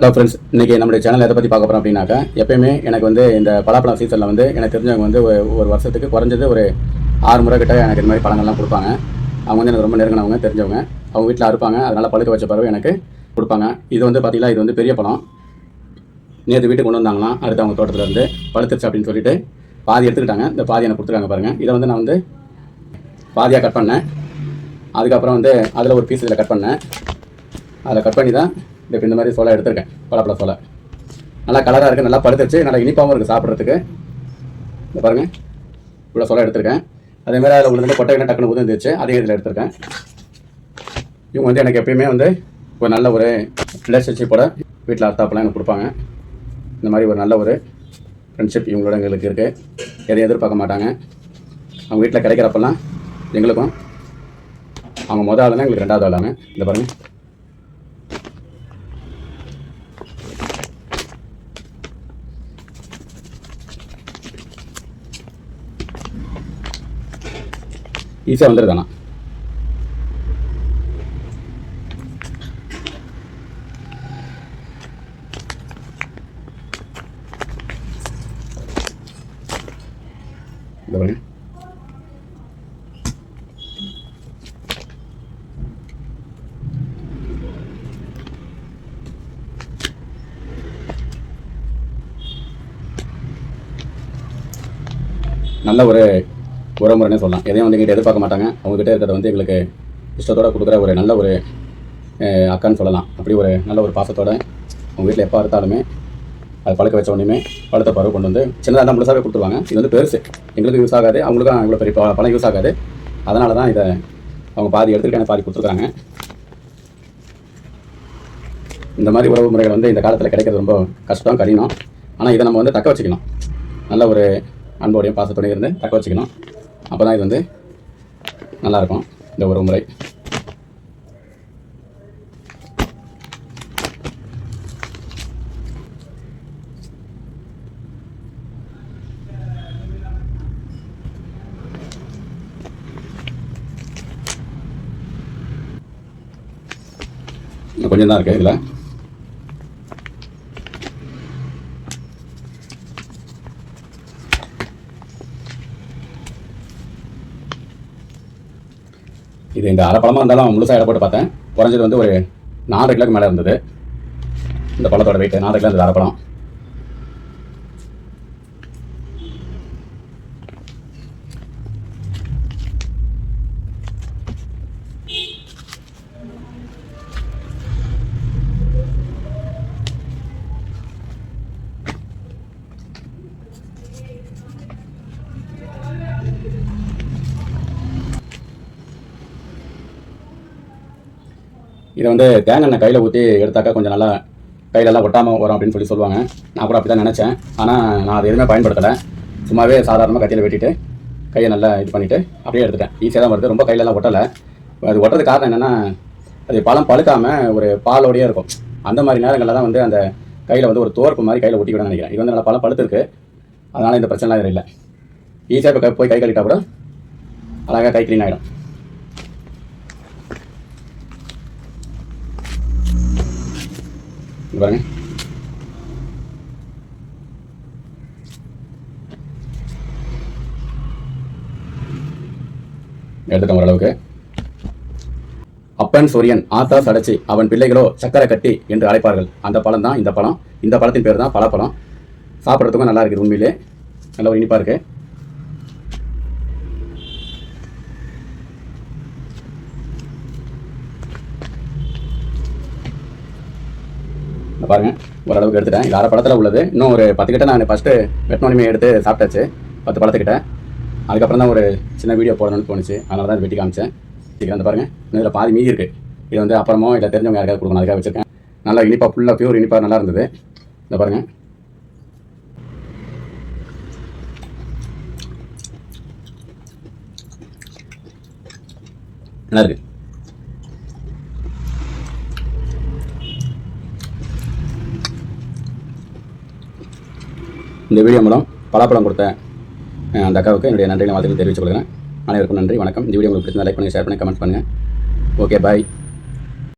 Hello friends இன்றைக்கி நம்மளுடைய channel எதை பற்றி பார்க்க போகிறோம் அப்படின்னாக்கா எப்பயுமே எனக்கு வந்து இந்த பலாப்பழம் சீசனில் வந்து எனக்கு தெரிஞ்சவங்க வந்து ஒரு வருஷத்துக்கு குறைஞ்சது ஒரு ஆறு முறை கிட்ட எனக்கு இந்த மாதிரி பழங்கள்லாம் கொடுப்பாங்க. அவங்க வந்து எனக்கு ரொம்ப நெருங்கினவங்க தெரிஞ்சவங்க. அவங்க வீட்டில் அறுப்பாங்க. அதனால் பழுக்க வச்ச பிறகு எனக்கு கொடுப்பாங்க. இது வந்து பார்த்தீங்கன்னா இது வந்து பெரிய பழம். நேற்று வீட்டுக்கு கொண்டு வந்தாங்களாம். அடுத்து அவங்க தோட்டத்தில் இருந்து பழுத்துருச்சு அப்படின்னு சொல்லிட்டு பாதி எடுத்துக்கிட்டாங்க. இந்த பாதி எனக்கு கொடுத்துருக்காங்க பாருங்கள் இதை வந்து நான் வந்து பாதியாக கட் பண்ணேன். அதுக்கப்புறம் வந்து அதில் ஒரு பீஸ் இதில் கட் பண்ணேன். அதில் கட் பண்ணி தான் இப்போ இந்த மாதிரி சோளம் எடுத்திருக்கேன். பழப்பழ சோளை நல்லா கலராக இருக்குது நல்லா பழுத்துருச்சு நல்லா இனிப்பாகவும் இருக்குது சாப்பிட்றதுக்கு. இந்த பாருங்கள் இவ்வளோ சோளம் எடுத்திருக்கேன். அதேமாதிரி அதில் உள்ளது கொட்டை கொட்டைகளை டக்குனு உதிர்ந்துச்சு அதையும் இதில் எடுத்திருக்கேன். இவங்க வந்து எனக்கு எப்பயுமே வந்து ஒரு நல்ல ஒரு ரிலேஷன்ஷிப்போட வீட்டில் அர்த்தாப்பெல்லாம் எனக்கு கொடுப்பாங்க. இந்த மாதிரி ஒரு நல்ல ஒரு ஃப்ரெண்ட்ஷிப் இவங்களோட எங்களுக்கு இருக்குது எதையும் எதிர்பார்க்க மாட்டாங்க. அவங்க வீட்டில் கிடைக்கிறப்பெல்லாம் எங்களுக்கும் அவங்க மொதல் ஆளுனா எங்களுக்கு ரெண்டாவது ஆளாங்க. இந்த பாருங்கள் ஈஸியாக வந்துருதாண்ணா இந்த பாருங்க. நல்ல ஒரு உறவுமுறைன்னு சொல்லலாம். எதையும் வந்து எங்கிட்ட எதிர்பார்க்க மாட்டாங்க. அவங்ககிட்ட இருக்கிறத வந்து எங்களுக்கு இஷ்டத்தோடு கொடுக்குற ஒரு நல்ல ஒரு அக்கான்னு சொல்லலாம். அப்படி ஒரு நல்ல ஒரு பாசத்தோடு அவங்க வீட்டில் எப்போ அறுத்தாலுமே அது பழக்க வச்ச உடனே பழுத்த பருவ கொண்டு வந்து சின்னதாக தான் முழுசாகவே கொடுத்துருவாங்க. இது வந்து பெருசு. எங்களுக்கு யூஸ் ஆகாது. அவங்களுக்கும் இவ்வளோ பெரிய ப- பழம் யூஸ் ஆகாது. அதனால தான் இதை அவங்க பாதி எடுத்துக்கிட்டு பாதி கொடுத்துருக்காங்க இந்த மாதிரி உறவு முறைகள் வந்து இந்த காலத்தில் கிடைக்கிறது ரொம்ப கஷ்டம் கடினம். ஆனால் இதை நம்ம வந்து தக்க வச்சுக்கணும். நல்ல ஒரு அன்போடையும் பாசத்தோடையும் இருந்து தக்க வச்சுக்கணும். அப்போ தான் இது வந்து நல்லாயிருக்கும் இந்த ஒரு முறை. இன்னும் கொஞ்சம் தான் இருக்குது இதில். இது இந்த அரைப்பழமாக இருந்தாலும் முழுசாக இடம் போட்டு பார்த்தேன். குறைஞ்சது வந்து ஒரு நாலரை கிலோக்கு மேலே இருந்தது. இந்த பழத்தோட வெயிட் நாலரை கிலோ இருந்தது அரைப்பழம். இதை வந்து தேங்காய் எண்ணெய் கையில் ஊற்றி எடுத்தாக்கா கொஞ்சம் நல்லா கையிலெல்லாம் ஒட்டாமல் வரும் அப்படின்னு சொல்லி சொல்லுவாங்க. நான் கூட அப்படி தான் நினச்சேன். ஆனால் நான் அது எதுவுமே பயன்படுத்தலை. சும்மாவே சாதாரணமாக கத்தியில் வெட்டிட்டு கையை நல்லா இது பண்ணிவிட்டு அப்படியே எடுத்துட்டேன். ஈஸியாக தான் வருது. ரொம்ப கையிலலாம் ஒட்டலை. அது ஒட்டுறது காரணம் என்னென்னா அது பழம் பழுக்காமல் ஒரு பாலோடையே இருக்கும். அந்த மாதிரி நேரங்களில் தான் வந்து அந்த கையில் வந்து ஒரு தோர்ப்பு மாதிரி கையில் ஒட்டி விடணும்னு நினைக்கிறேன். இது வந்து நல்லா பழம் பழுத்துருக்கு. அதனால் இந்த பிரச்சனைலாம் இல்லை. ஈஸியாக இப்போ போய் கை கழுவிட்டா கூட அழகாக கை க்ளீன் ஆகிடும் பாருங்க எடுத்துட்டோம் ஓரளவுக்கு. அப்பன் சூரியன் ஆத்தா சடைச்சி அவன் பிள்ளைகளோ சக்கரை கட்டி என்று அழைப்பார்கள். அந்த பழம் தான் இந்த பழம். இந்த பழத்தின் பேர் தான் பலாப்பழம் சாப்பிட்றதுக்கும் நல்லா இருக்குது உண்மையிலே. நல்ல ஒரு இனிப்பாக இருக்கு. இந்த பாருங்க. ஓரளவுக்கு எடுத்துட்டேன். இது அரை பழத்தில் உள்ளது. இன்னும் ஒரு பத்து கிட்ட நான் ஃபஸ்ட்டு வெட்டினோனிமே எடுத்து சாப்பிட்டாச்சு. பத்து பழத்துக்கிட்ட அதுக்கப்புறம் தான் ஒரு சின்ன வீடியோ போடணும்னு தோணுச்சு. அதனால தான் இது வெட்டி காமிச்சேன். சீக்கிரம் வந்து பாருங்க. இன்னும் இதில் பாதி மீதி இருக்குது இது வந்து அப்புறமோ இல்லை தெரிஞ்சவங்க யாருக்காவது கொடுக்கணும். அதுக்காக வச்சிருக்கேன். நல்லா இனிப்பாக ஃபுல்லாக பியூர் இனிப்பாக நல்லா இருந்தது. இந்த பாருங்க. நல்லா இருக்கு. இந்த வீடியோ மூலம் பலாப்பழம் கொடுத்த அந்த அக்காவுக்கு என்னுடைய நன்றிகளை வாழ்த்துக்கள் தெரிவித்துக் கொள்கிறேன். அனைவருக்கும் நன்றி வணக்கம். இந்த வீடியோ உங்களுக்கு பிடிச்சிருந்தா லைக் பண்ணுங்கள் ஷேர் பண்ணி கமெண்ட் பண்ணுங்கள் ஓகே பாய்